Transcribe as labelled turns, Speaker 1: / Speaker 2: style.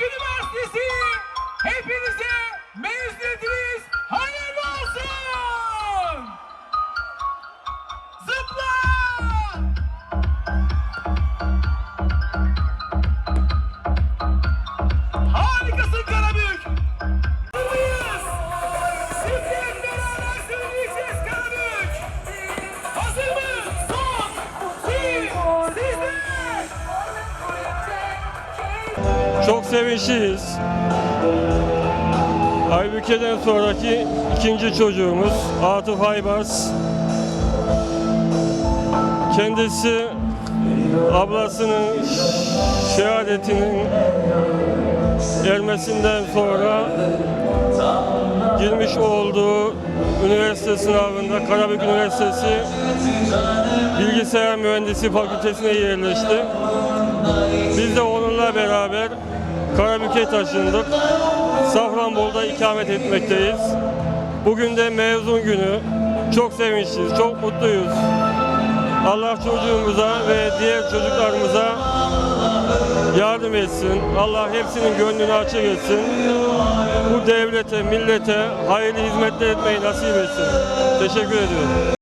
Speaker 1: Üniversitesi hepinize merhaba. Çok sevinçliyiz. Aybüke'den sonraki ikinci çocuğumuz Atıf Aybars. Kendisi ablasının şehadetinin ermesinden sonra girmiş olduğu üniversite sınavında Karabük Üniversitesi Bilgisayar Mühendisi Fakültesine yerleşti. Karabük'e taşındık. Safranbolu'da ikamet etmekteyiz. Bugün de mezun günü. Çok sevinçliyiz, çok mutluyuz. Allah çocuğumuza ve diğer çocuklarımıza yardım etsin. Allah hepsinin gönlünü açık etsin. Bu devlete, millete hayırlı hizmetler etmeyi nasip etsin. Teşekkür ediyorum.